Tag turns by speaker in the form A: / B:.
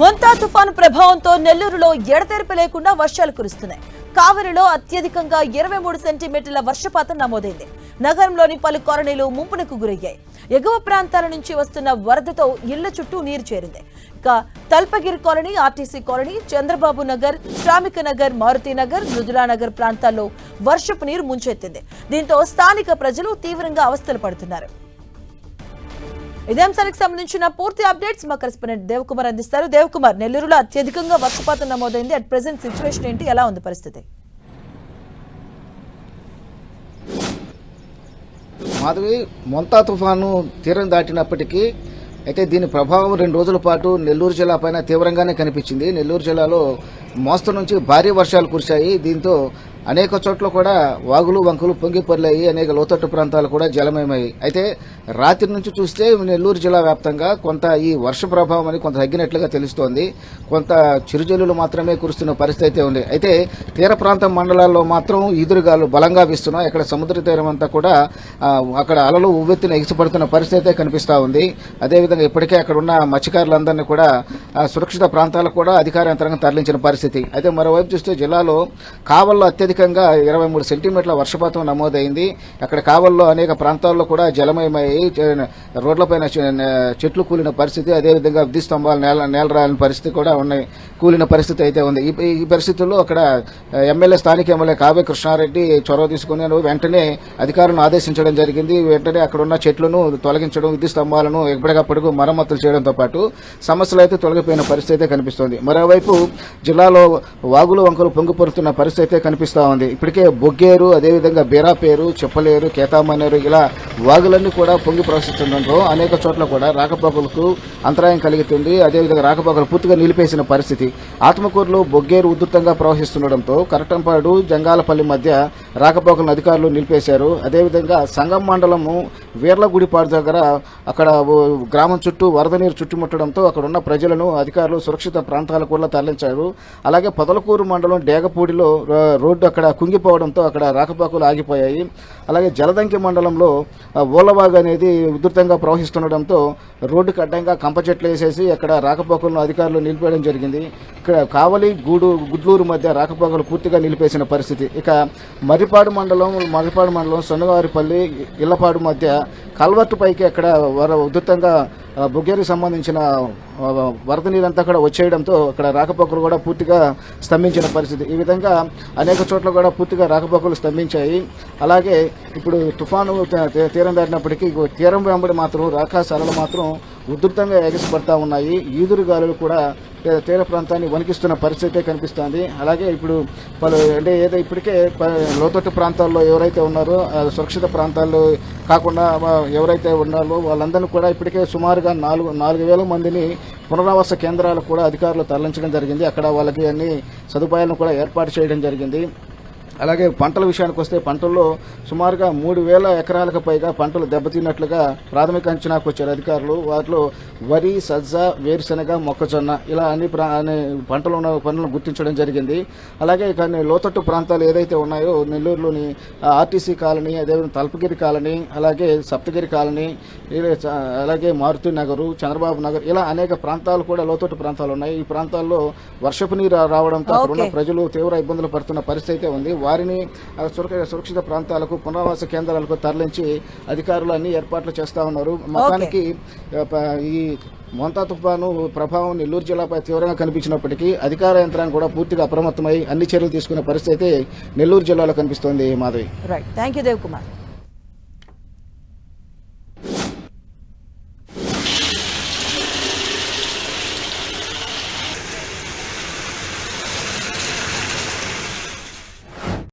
A: ముంతా తుఫాను ప్రభావంతో నెల్లూరులో ఎడతెరిపి లేకుండా వర్షాలు కురుస్తున్నాయి. కావలిలో అత్యధికంగా ఇరవై మూడు సెంటీమీటర్ల వర్షపాతం నమోదైంది. నగరంలోని పలు కాలనీలు ముంపునకు గురయ్యాయి. ఎగువ ప్రాంతాల నుంచి వస్తున్న వరదతో ఇళ్ళ చుట్టూ నీరు చేరింది. ఇక Talpagiri colony RTC colony Chandrababu Nagar శ్రామిక నగర్ మారుతి నగర్ మృదులా నగర్ ప్రాంతాల్లో వర్షపు నీరు ముంచెత్తింది. దీంతో స్థానిక ప్రజలు తీవ్రంగా అవస్థలు పడుతున్నారు. ఇదే అంశానికి సంబంధించిన పూర్తి అప్డేట్స్ మా కరెస్పాండెంట్ దేవకుమార్ అందిస్తారు. దేవకుమార్ నెల్లూరులో అత్యధికంగా వర్షపాతం నమోదైంది. అట్ ప్రెసెంట్ సిచ్యువేషన్ ఏంటి? ఎలా ఉంది పరిస్థితి?
B: మాధవి మొంతా తుఫాను తీరం దాటినప్పటికీ అయితే దీని ప్రభావం రెండు రోజుల పాటు నెల్లూరు జిల్లా పైన తీవ్రంగానే కనిపించింది. నెల్లూరు జిల్లాలో మోస్తరు నుంచి భారీ వర్షాలు కురిశాయి. దీంతో అనేక చోట్ల కూడా వాగులు వంకలు పొంగి పొర్లాయి అనేక లోతట్టు ప్రాంతాలు కూడా జలమయమయ్యాయి. అయితే రాత్రి నుంచి చూస్తే నెల్లూరు జిల్లా వ్యాప్తంగా కొంత ఈ వర్ష ప్రభావం అని కొంత తగ్గినట్లుగా తెలుస్తోంది. కొంత చిరుజల్లులు మాత్రమే కురుస్తున్న పరిస్థితి అయితే ఉంది. అయితే తీర ప్రాంతం మండలాల్లో మాత్రం ఈదురుగాలు బలంగా వీస్తున్నాయి. ఇక్కడ సముద్ర తీరం అంతా కూడా అక్కడ అలలు ఉవ్వెత్తిన ఎగిసిపడుతున్న పరిస్థితి అయితే కనిపిస్తూ ఉంది. అదేవిధంగా ఇప్పటికే అక్కడ ఉన్న మత్స్యకారులందరినీ కూడా సురక్షిత ప్రాంతాలకు కూడా అధికార యంత్రాంగం తరలించిన పరిస్థితి. అయితే మరోవైపు చూస్తే జిల్లాలో కావల్లో అత్యధిక అత్యధికంగా ఇరవై మూడు సెంటీమీటర్ల వర్షపాతం నమోదైంది. అక్కడ కావల్లో అనేక ప్రాంతాల్లో కూడా జలమయమయ్యి రోడ్లపైన చెట్లు కూలిన పరిస్థితి అదేవిధంగా విద్యుత్ స్తంభాలు నేల నేల పరిస్థితి కూడా ఉన్నాయి. కూలిన పరిస్థితి అయితే ఉంది. ఈ పరిస్థితుల్లో అక్కడ ఎమ్మెల్యే స్థానిక ఎమ్మెల్యే కావ్య కృష్ణారెడ్డి చొరవ తీసుకుని వెంటనే అధికారులను ఆదేశించడం జరిగింది. వెంటనే అక్కడ ఉన్న చెట్లను తొలగించడం విద్యుత్ స్తంభాలను ఎప్పటికప్పుడు మరమ్మతులు చేయడంతో పాటు సమస్యలు అయితే తొలగిపోయిన పరిస్థితి అయితే కనిపిస్తోంది. మరోవైపు జిల్లాలో వాగులు వంకలు పొంగిపొరుతున్న పరిస్థితి అయితే కనిపిస్తా ఉంది ఇప్పటికే బొగ్గేరు అదేవిధంగా బేరాపేరు చెప్పలేరు కేతామనేరు ఇలా వాగులన్నీ కూడా పొంగి ప్రవహిస్తుండటంతో అనేక చోట్ల కూడా రాకపోకలకు అంతరాయం కలుగుతుంది. అదేవిధంగా రాకపోకలు పూర్తిగా నిలిపేసిన పరిస్థితి. ఆత్మకూరులో బొగ్గేరు ఉధృతంగా ప్రవహిస్తుండటంతో కరటంపాడు జంగాలపల్లి మధ్య రాకపోకలను అధికారులు నిలిపేశారు. అదేవిధంగా సంగం మండలము వీర్లగుడిపాడు దగ్గర అక్కడ గ్రామం చుట్టూ వరద నీరు చుట్టుముట్టడంతో అక్కడ ఉన్న ప్రజలను అధికారులు సురక్షిత ప్రాంతాలకు కూడా తరలించారు. అలాగే పొదలకూరు మండలం డేగపూడిలో రోడ్డు అక్కడ కుంగిపోవడంతో అక్కడ రాకపోకలు ఆగిపోయాయి. అలాగే జలదంకి మండలంలో ఆ, అనేది ఉధృతంగా ప్రవహిస్తుండడంతో రోడ్డుకు అడ్డంగా కంప చెట్లు వేసేసి అక్కడ రాకపోకలను అధికారులు నిలిపేయడం జరిగింది. ఇక్కడ కావలి గూడు గుడ్లూరు మధ్య రాకపోకలు పూర్తిగా నిలిపేసిన పరిస్థితి. ఇక మర్రిపాడు మండలం మర్రిపాడు మండలం సొన్నగారిపల్లి ఇళ్ళపాడు మధ్య కల్వర్టు పైకి అక్కడ వర ఉధృతంగా బుగ్గేరికి సంబంధించిన వరద నీరంతా కూడా వచ్చేయడంతో అక్కడ రాకపోకలు కూడా పూర్తిగా స్తంభించిన పరిస్థితి. ఈ విధంగా అనేక చోట్ల కూడా పూర్తిగా రాకపోకలు స్తంభించాయి. అలాగే ఇప్పుడు తుఫాను తీరం దాటినప్పటికీ తీరం వెంబడి మాత్రం రాకాశాలలు మాత్రం ఉధృతంగా ఎగసిపడతా ఉన్నాయి. ఈదురు గాలులు కూడా తీర ప్రాంతాన్ని వణికిస్తున్న పరిస్థితి కనిపిస్తోంది. అలాగే ఇప్పుడు పలు అంటే ఏదో ఇప్పటికే ప- లోతట్టు ప్రాంతాల్లో ఎవరైతే ఉన్నారో సురక్షిత ప్రాంతాల్లో కాకుండా ఎవరైతే ఉన్నారో వాళ్ళందరినీ కూడా ఇప్పటికే సుమారుగా నాలుగు నాలుగు వేల మందిని పునరావాస కేంద్రాలకు కూడా అధికారులు తరలించడం జరిగింది. అక్కడ వాళ్ళకి అన్ని సదుపాయాలను కూడా ఏర్పాటు చేయడం జరిగింది. అలాగే పంటల విషయానికి వస్తే పంటల్లో సుమారుగా మూడు వేల ఎకరాలకు పైగా పంటలు దెబ్బతిన్నట్లుగా ప్రాథమిక అంచనాకు వచ్చారు అధికారులు. వాటిలో వరి సజ్జ వేరుశెనగ మొక్కజొన్న ఇలా అన్ని పంటలు ఉన్న పనులను గుర్తించడం జరిగింది. అలాగే కానీ లోతట్టు ప్రాంతాలు ఏదైతే ఉన్నాయో నెల్లూరులోని ఆర్టీసీ కాలనీ అదేవిధంగా తల్పగిరి కాలనీ అలాగే సప్తగిరి కాలనీ అలాగే మారుతి నగరు చంద్రబాబు నగర్ ఇలా అనేక ప్రాంతాలు కూడా లోతట్టు ప్రాంతాలు ఉన్నాయి. ఈ ప్రాంతాల్లో వర్షపు నీరు రావడంతో అక్కడ ఉన్న
A: Okay.
B: ప్రజలు తీవ్ర ఇబ్బందులు పడుతున్న పరిస్థితి అయితే ఉంది. వారిని సురక్షిత ప్రాంతాలకు పునరావాస కేంద్రాలకు తరలించి అధికారులు అన్ని ఏర్పాట్లు చేస్తా ఉన్నారు. మొత్తానికి ఈ మొంతా తుఫాను ప్రభావం నెల్లూరు జిల్లాపై తీవ్రంగా కనిపించినప్పటికీ అధికార యంత్రాంగం కూడా పూర్తిగా అప్రమత్తమై అన్ని చర్యలు తీసుకునే పరిస్థితి అయితే నెల్లూరు జిల్లాలో కనిపిస్తోంది Madhavi.
A: Right thank you Dev Kumar